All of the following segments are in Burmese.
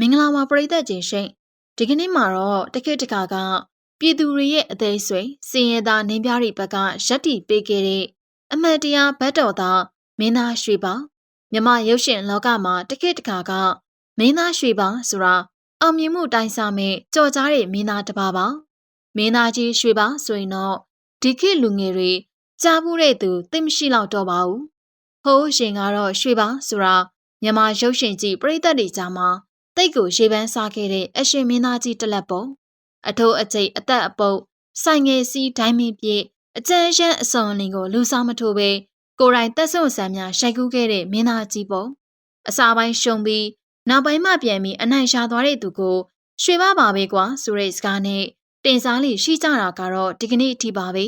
မင်္ဂလာပါပရိသတ်ကြီးရှင်ဒီကနေ့မှာတော့တခေတ်တကာကပြည်သူတွေရဲ့အသေးဆွေစင်ရသားနင်းပြားတွေဘက်ကရက်တီပေးခဲ့တဲ့အမှန်တရားဘတ်တော်သားမင်းသားရွှေပါမြမရုပ်ရှင်လောကမှာတခေတ်တကာကမင်းသားရွှေပါဆိုတာအောင်မြင်မှုတိုင်းစားမဲ့ကြော်ကြားတဲ့မင်းသားတစ်ပါးပါမင်းသားကြီးရွှေပါဆိုရင်တော့ဒီခေတ်လူငယ်တွေကြားဘူးတဲ့သူသိမရှိတော့တော့ပါဘူးဟိုးရှင်ကတော့ရွှေပါဆိုတာမြမရုပ်ရှင်ကြည့်ပရိသတ်တွေကြားမှာ တိတ်ကိုရေပန်းစားခဲ့တဲ့အရှင်မင်းသားကြီးတစ်လက်ပုံအထိုးအကျိတ်အသက်အပုတ်ဆိုင်ငယ်စီးဒိုင်းမင်းပြည့်အကျန်းရှမ်းအစုံလင်ကိုလူစားမထိုးပဲကိုယ်တိုင်တက်ဆွဆန်းများရှိုက်ကူးခဲ့တဲ့မင်းသားကြီးပုံအစာပိုင်းရှုံပြီးနောက်ပိုင်းမှပြန်ပြီးအနိုင်ရှာသွားတဲ့သူကိုရွှေပါပါပဲကွာဆိုတဲ့စကားနဲ့တင်စားလေးရှိကြတာကတော့ဒီကနေ့အထိပါပဲ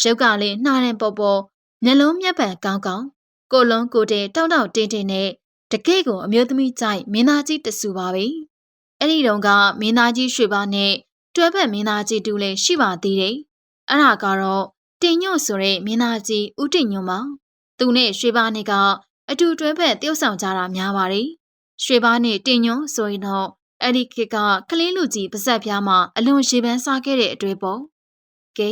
ရုပ်ကလေးနှားတဲ့ပေါ်ပေါ်မျက်လုံးမျက်ပံကောင်းကောင်းကိုလုံးကိုတဲ့တောက်တောက်တင်းတင်းနဲ့ တကယ့်ကိုအမျိုးသမီးကြိုက်မင်းသားကြီးတဆူပါပဲအဲ့ဒီတုန်းကမင်းသားကြီးရွှေပါနဲ့တွဲဖက်မင်းသားကြီးတူလည်းရှိပါသေးတယ်အဲ့ဒါကတော့တင်ညွန့်ဆိုတဲ့မင်းသားကြီးဦးတင်ညွန့်ပါသူနဲ့ရွှေပါနဲ့ကအတူတွဲဖက်တယောက်ဆောင်ကြတာများပါတယ်ရွှေပါနဲ့တင်ညွန့်ဆိုရင်တော့အဲ့ဒီခေတ်ကကလေးလူကြီးပါဇက်ပြားမှာအလွန်ရေပန်းစားခဲ့တဲ့အတွေ့ပေါ့ကဲ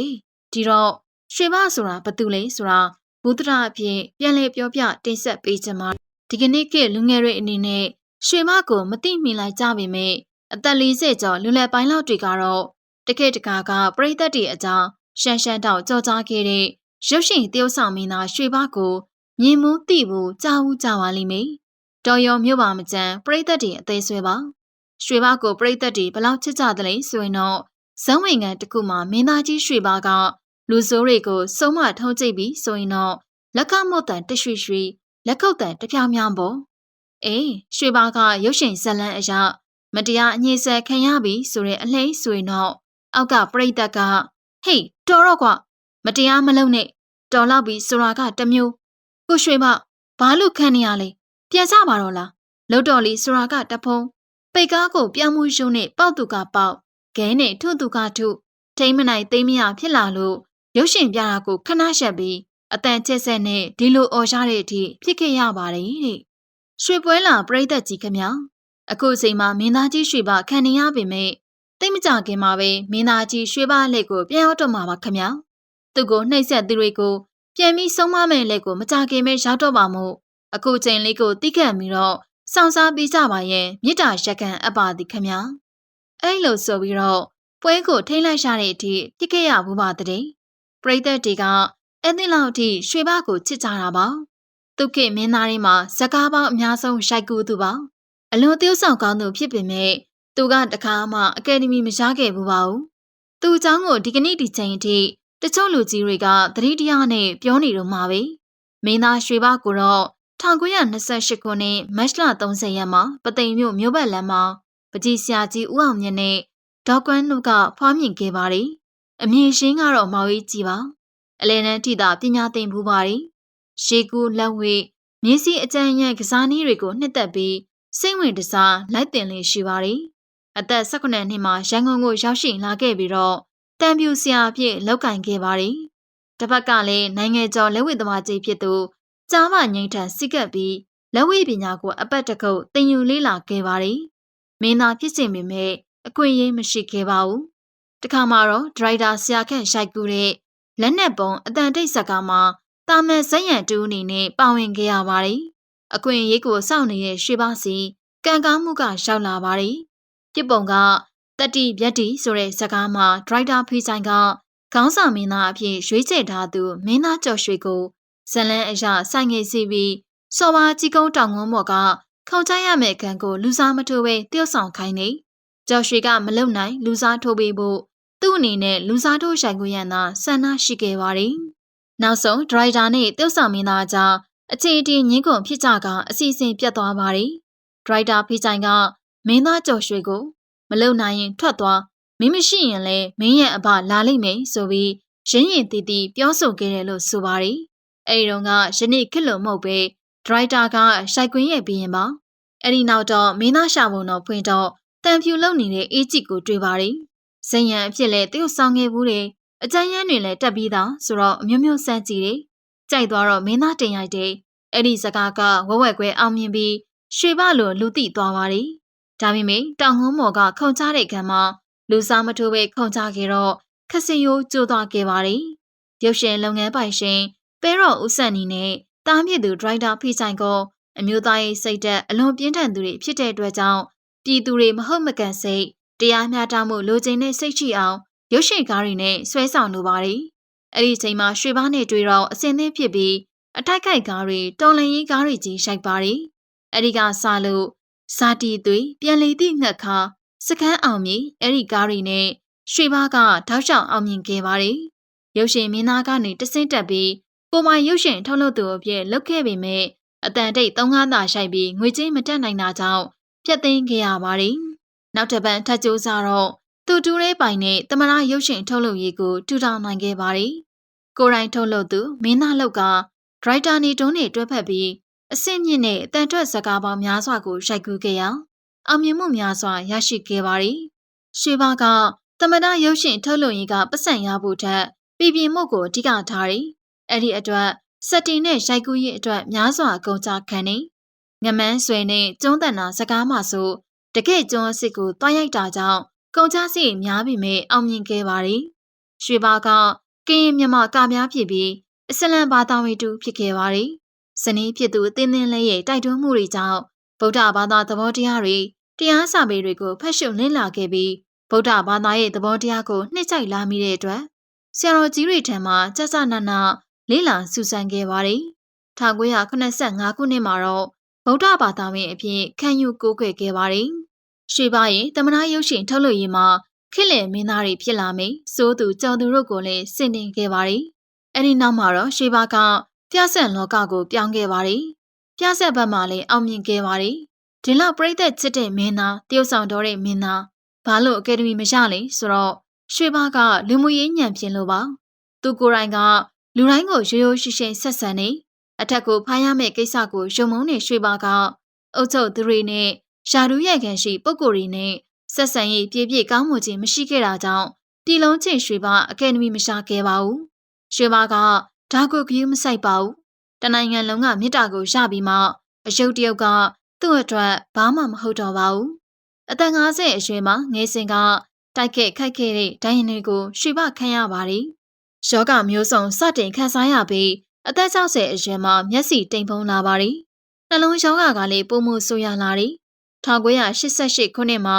ဒီတော့ရွှေပါဆိုတာဘာတူလဲဆိုတာဘုဒ္ဓရာအဖြစ်ပြန်လည်ပြောပြတင်ဆက်ပေးချင်ပါ ဒီကနေ့ကလူငယ်တွေအနေနဲ့ရွှေမကိုမသိမိလိုက်ကြပေမဲ့အသက်40ကျော်လူလယ်ပိုင်းလောက်တွေကတော့တကယ့်တကာကပြိသက်တွေအကြောင်းရှန်ရှန်တောက်ကြောကြားခဲ့တဲ့ရုပ်ရှင်တယောက်ဆောင်မင်းသားရွှေဘကိုမြင်မှုသိဖို့ကြားဦးကြပါလိမ့်မယ်။တော်ရောမြို့ပါမကျန်ပြိသက်တွေအသေးဆွဲပါ။ရွှေဘကိုပြိသက်တွေဘလောက်ချစ်ကြသလဲဆိုရင်တော့ဇန်းဝင်ငံတစ်ခုမှာမင်းသားကြီးရွှေဘကလူဆိုးတွေကိုစုံမထုံးကြိတ်ပြီးဆိုရင်တော့လက်ကမော့တန်တရွှေရွှေ လက်ခုပ်တန်တပြောင်ပြောင်ပေါ့အေးရွှေပါကရုပ်ရှင်ဇလန်းအရာမတရားအငြိဆက်ခံရပြီဆိုတဲ့အလှိဆိုရင်တော့အောက်ကပြိတ္တကဟေးတော်တော့ကွမတရားမလုပ်နဲ့တော်လောက်ပြီဆိုတာကတမျိုးကိုရွှေမဘာလို့ခံနေရလဲပြန်ကြပါတော့လားလုံတော်လီဆိုတာကတဖုံးပိတ်ကားကိုပြောင်းမှုရှုံးနဲ့ပေါက်သူကပေါက်ခဲနဲ့ထုသူကထုထိမ့်မနိုင်သိမ့်မရဖြစ်လာလို့ရုပ်ရှင်ပြတာကိုခဏရှက်ပြီး အတန်ချက်ဆက်နဲ့ဒီလိုអော်ရှားတဲ့အထိဖြစ်ခဲ့ရပါတယ်တဲ့ရွှေပွဲလာပြိသက်ကြီးခမအခုချိန်မှာမင်းသားကြီးရွှေပါခံနေရပေမဲ့တိတ်မကြခင်မှာပဲမင်းသားကြီးရွှေပါလက်ကိုပြန်ရောက်တော့မှာပါခမသူ့ကိုနှိပ်စက်သူတွေကိုပြန်ပြီးဆုံးမမဲ့လက်ကိုမကြခင်ပဲရောက်တော့ပါမို့အခုချိန်လေးကိုတိခတ်ပြီးတော့စောင့်စားပေးကြပါရဲ့မြစ်တာရက်ကန်အပ်ပါသည်ခမအဲ့လိုဆိုပြီးတော့ပွဲကိုထိမ့်လိုက်ရတဲ့အထိပြစ်ခဲ့ရဘူးပါတဲ့ပရိသတ်တွေက အဲ့ဒီလောက်ထိရွှေဘကိုချစ်ကြတာပါသူခေမင်းသားရင်းမှာဇကားပေါင်းအများဆုံးရှိုက်ကူသူပါအလွန် tiêu ဆောင်ကောင်းသူဖြစ်ပေမဲ့သူကတခါမှအကယ်ဒမီမရခဲ့ဘူးပါဘူးသူအကြောင်းကိုဒီကနေ့ဒီချိန်အထိတချို့လူကြီးတွေကသတိတရားနဲ့ပြောနေတော့မှာပဲမင်းသားရွှေဘကိုတော့1928ခုနှစ်မတ်လ30ရက်မှာပသိမ်မြို့မြို့ဘက်လမ်းမှာပကြီးဆရာကြီးဦးအောင်မြင့်နဲ့ဒေါကွမ်းတို့ကဖွားမြင်ခဲ့ပါတယ်အမည်ရှင်းကတော့မောင်ကြီးကြီးပါ အလဲနန်းထိတာပညာသင်ဘူးပါရီရှေးကူလက်ဝဲမြင်းစည်းအကြံဉာဏ်ကစားနည်းတွေကိုနှစ်သက်ပြီးစိတ်ဝင်တစားလိုက်တင်လေးရှိပါရီအသက်18နှစ်မှာရန်ကုန်ကိုရောက်ရှိလာခဲ့ပြီးတော့တန်ပြူဆရာအဖြစ်လောက်ကင်ခဲ့ပါရီတစ်ဖက်ကလည်းနိုင်ငံကျော်လက်ဝဲသမားကြီးဖြစ်သူကြားမငိမ့်ထန်စိကပ်ပြီးလက်ဝဲပညာကိုအပတ်တကုတ်သင်ယူလေ့လာခဲ့ပါရီမင်းသားဖြစ်စဉ်ပေမဲ့အခွင့်အရေးမရှိခဲ့ပါဘူးတခါမှတော့ဒရိုက်တာဆရာခန့်ရှိုက်ကူတဲ့ လက်နက်ပုံအတန်တိတ်ဇက်ကားမှာတာမန်ဇက်ရံတူအနေနဲ့ပါဝင်ခဲ့ရပါတယ်။အခွင့်အရေးကိုစောင့်နေတဲ့ရွှေပါစီကံကောင်းမှုကရောက်လာပါတယ်။ပြစ်ပုံကတတိဗျက်တီဆိုတဲ့ဇာကားမှာဒရိုက်တာဖေးဆိုင်ကခေါင်းဆောင်မင်းသားအဖြစ်ရွေးချယ်ထားသူမင်းသားကျော်ရွှေကိုဇလန်းအရာဆိုင်ငယ်စီပြီးစော်ပါကြီးကုန်းတောင်ဝန်းပေါ်ကခေါချရမယ့်ခံကိုလူစားမထိုးပဲတယောက်ဆောင်ခိုင်းနေကျော်ရွှေကမလုံနိုင်လူစားထိုးပေးဖို့ သူ့အနေနဲ့လူစားထိုးဆိုင်ကိုရန်သာဆန္ဒရှိခဲ့ပါတယ်။နောက်ဆုံးဒရိုက်တာနဲ့တယောက်ဆောင်မင်းသားကြားအခြေအတင်ငင်းကုန်ဖြစ်ကြကအစီအစဉ်ပြတ်သွားပါတယ်။ဒရိုက်တာဖိချိုင်ကမင်းသားကျော်ရွှေကိုမလုံနိုင်ရင်ထွက်သွားမင်းမရှိရင်လည်းမင်းရဲ့အဘလာလိမ့်မယ်ဆိုပြီးရင်းရင်တီတီပြောဆိုခဲ့တယ်လို့ဆိုပါတယ်။အဲဒီတော့ကယနေ့ခက်လို့မဟုတ်ပဲဒရိုက်တာကရှိုက်ကွင်းရဲ့ဘီရင်ပါ။အဲဒီနောက်တော့မင်းသားရှာပုံတော်ဖွင့်တော့တန်ဖြူလုံနေတဲ့အေးကြည့်ကိုတွေ့ပါတယ် ဇယံအဖြစ်လဲတရုတ်ဆောင်ခဲ့ဘူးတယ်အကြမ်းရမ်းတွေလည်းတက်ပြီးသားဆိုတော့အမျိုးမျိုးစမ်းကြည့်တယ်ကြိုက်သွားတော့မင်းသားတင်ရိုက်တယ်အဲ့ဒီစကားကဝက်ဝက်ကွဲအောင်မြင်ပြီးရွှေဘလိုလူတိသွားပါတယ်ဒါပေမဲ့တောင်ငုံမော်ကခုံချတဲ့ခံမှာလူစားမထိုးပဲခုံချခဲ့တော့ခက်စင်ရိုးကျိုးသွားခဲ့ပါတယ်။ရုပ်ရှင်လုပ်ငန်းပိုင်ရှင်ပဲရော့ဦးဆန်နီနဲ့တားမြစ်သူဒရိုက်တာဖိဆိုင်ကိုအမျိုးသားရေးစိတ်သက်အလွန်ပြင်းထန်သူတွေဖြစ်တဲ့အတွက်ကြောင့်ပြည်သူတွေမဟုတ်မကန်စိတ် တရားမျှတမှုလိုချင်တဲ့စိတ်ရှိအောင်ရုပ်ရှင်ကားတွေနဲ့ဆွဲဆောင်လိုပါတယ်။အဲ့ဒီအချိန်မှာရွှေဘားနဲ့တွေ့တော့အစင်းသင်းဖြစ်ပြီးအထိုက်ခိုက်ကားတွေတော်လန်ရေးကားတွေကြီးရိုက်ပါတယ်။အဲ့ဒီကစလို့စာတီသွေးပြန်လည်သည့်ငှက်ခါစကန်းအောင်မြေအဲ့ဒီကားတွေနဲ့ရွှေဘားကထောက်ချောင်အောင်မြင်ခဲ့ပါတယ်။ရုပ်ရှင်မင်းသားကနေတဆင့်တက်ပြီးကိုမိုင်ရုပ်ရှင်ထုတ်လုပ်သူအဖြစ်လုပ်ခဲ့ပေမဲ့အတန်တိတ်သုံးကားသာရှိုက်ပြီးငွေကြေးမတက်နိုင်တာကြောင့်ဖျက်သိမ်းခဲ့ရပါတယ်။ နောက်တစ်ပတ်ထပ်ကြိုးစားတော့သူတူးရဲပိုင်နဲ့တမနာရုပ်ရှင်ထုတ်လုပ်ရေးကိုထူထောင်နိုင်ခဲ့ပါတယ်။ကိုရိုင်းထုတ်လုပ်သူမင်းသားလောက်ကဒရိုက်တာနေတုံးနဲ့တွဲဖက်ပြီးအဆင့်မြင့်နဲ့တန်ထွက်စကားပေါင်းများစွာကိုရိုက်ကူးခဲ့ရာအောင်မြင်မှုများစွာရရှိခဲ့ပါတယ်။ရွှေဘာကတမနာရုပ်ရှင်ထုတ်လုပ်ရေးကပတ်စံရဖို့ထက်ပြည်ပြင်းမှုကိုအဓိကထားတယ်။အဲ့ဒီအတွက်စက်တင်နဲ့ရိုက်ကူးရေးအတွက်များစွာကုန်ကြခံနေငမန်းဆွေနဲ့ကျွန်းတန်နာစကားမှဆို တကယ့်ကျွန်းအစ်စ်ကိုတွားရိုက်တာကြောင့်ကုန်ကြစီများပြီမဲ့အောင်မြင်ခဲ့ပါတယ်။ရွှေဘာကကင်းရင်မြမကများဖြစ်ပြီးအစ္စလမ်ဘာသာဝင်တူဖြစ်ခဲ့ပါတယ်။ဇနီးဖြစ်သူအသင်းသင်းလေးရဲ့တိုက်တွန်းမှုတွေကြောင့်ဗုဒ္ဓဘာသာသဘောတရားတွေတရားစာပေတွေကိုဖတ်ရှုလင်းလာခဲ့ပြီးဗုဒ္ဓဘာသာရဲ့သဘောတရားကိုနှစ်ချိုက်လာမိတဲ့အတွက်ဆရာတော်ကြီးတွေထံမှစစနနလေးလာစူဆန်ခဲ့ပါတယ်။1985ခုနှစ်မှာတော့ ဗုဒ္ဓဘာသာဝင်အဖြစ်ခံယူကိုးကွယ်ခဲ့ပါတယ်။ရွှေပါရင်တမနာရုပ်ရှင်ထုတ်လို့ရေးမှာခက်လင်မင်းသားတွေဖြစ်လာမယ်စိုးသူကြောင်သူတို့ကိုလည်းစင်တင်ခဲ့ပါတယ်။အဲဒီနောက်မှာတော့ရွှေပါကပြဆက်လောကကိုပြောင်းခဲ့ပါတယ်။ပြဆက်ဘက်မှာလည်းအောင်မြင်ခဲ့ပါတယ်။ဒီလောက်ပြိသက်ချစ်တဲ့မင်းသားတရုတ်ဆောင်တော်တဲ့မင်းသားဘာလို့အကယ်ဒမီမရလဲဆိုတော့ရွှေပါကလူမှုရေးညံဖြစ်လို့ပါ။သူကိုယ်တိုင်ကလူတိုင်းကိုရိုးရိုးရှင်းရှင်းဆက်ဆံနေ အထက်ကိုဖားရမယ့်ကိစ္စကိုရုံမုံနဲ့ရွှေပါကအုပ်ချုပ်သူတွေနဲ့ရှာဒူးရိုက်ခံရှိပုံကိုယ်တွေနဲ့ဆက်ဆံရေးပြည့်ပြည့်ကောင်းမှုချင်းမရှိခဲ့တာကြောင့်ပြည်လုံးချင်းရွှေပါအကယ်ဒမီမရှာခဲ့ပါဘူးရွှေပါကဒါကိုခယူးမဆိုင်ပါဘူးတနိုင်ငံလုံးကမြစ်တာကိုရပြီးမှအယုတ်တယောက်ကသူ့အတွက်ဘာမှမဟုတ်တော့ပါဘူးအသက်50အရွယ်မှာငယ်စဉ်ကတိုက်ခဲ့ခိုက်ခဲ့တဲ့ဒိုင်းရင်တွေကိုရွှေပခံရပါတယ်။ယောဂမျိုးစုံစတင်ခံစားရပြီး အသက်60အရွယ်မှာမျက်စိတိမ်ဖုံးလာပါတယ်။နှလုံးယောဂကလည်းပုံမှုဆိုးရလာတယ်။1988ခုနှစ်မှာ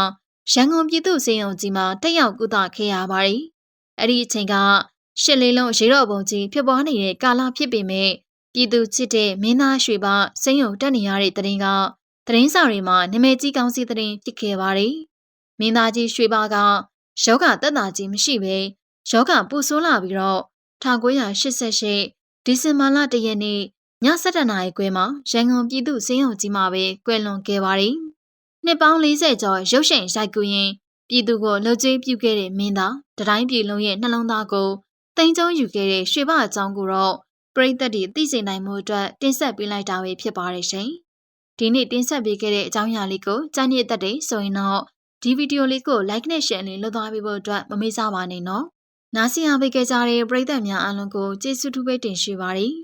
ရန်ကုန်ပြည်သူ့စေယုံကြီးမှာတက်ရောက်ကုသခဲ့ရပါတယ်။အဲ့ဒီအချိန်ကရှစ်လေးလုံးရေတော့ပုံကြီးဖြစ်ပွားနေတဲ့ကာလဖြစ်ပေမဲ့ပြည်သူချစ်တဲ့မင်းသားရွှေပစိမ့်ယုံတက်နေရတဲ့တရင်ကသတင်းစာတွေမှာနာမည်ကြီးကောင်းစီသတင်းဖြစ်ခဲ့ပါတယ်။မင်းသားကြီးရွှေပကယောဂတက်တာကြီးမရှိဘဲယောဂပူဆိုးလာပြီးတော့1988 ဒီဇင်ဘာလတရက်နေ့ည7:00နာရီခွဲမှာရန်ကုန်ပြည်သူ့စင်းရုံကြီးမှာပဲကွယ်လွန်ခဲ့ပါတယ်။နှစ်ပေါင်း40ကျော်ရုပ်ရှင်ရိုက်ကူးရင်ပြည်သူကိုလှုပ်ကြွေးပြုခဲ့တဲ့မင်းသားတတိုင်းပြည်လုံးရဲ့နှလုံးသားကိုတင်ကျုံယူခဲ့တဲ့ရွှေဘအကြောင်းကိုတော့ပရိသတ်တွေသိစေနိုင်မှုအတွက်တင်ဆက်ပေးလိုက်တာပဲဖြစ်ပါတယ်ရှင်။ဒီနေ့တင်ဆက်ပေးခဲ့တဲ့အကြောင်းအရာလေးကိုကြားနေတတ်တဲ့ဆိုရင်တော့ဒီဗီဒီယိုလေးကို like နဲ့ share လေးလုပ်သွားပေးဖို့အတွက်မမေ့စားပါနဲ့နော်။ နားဆင်အားပေးကြတဲ့ပရိသတ်များအားလုံးကိုကျေးဇူးတူပဲတင်ရှိပါတယ်။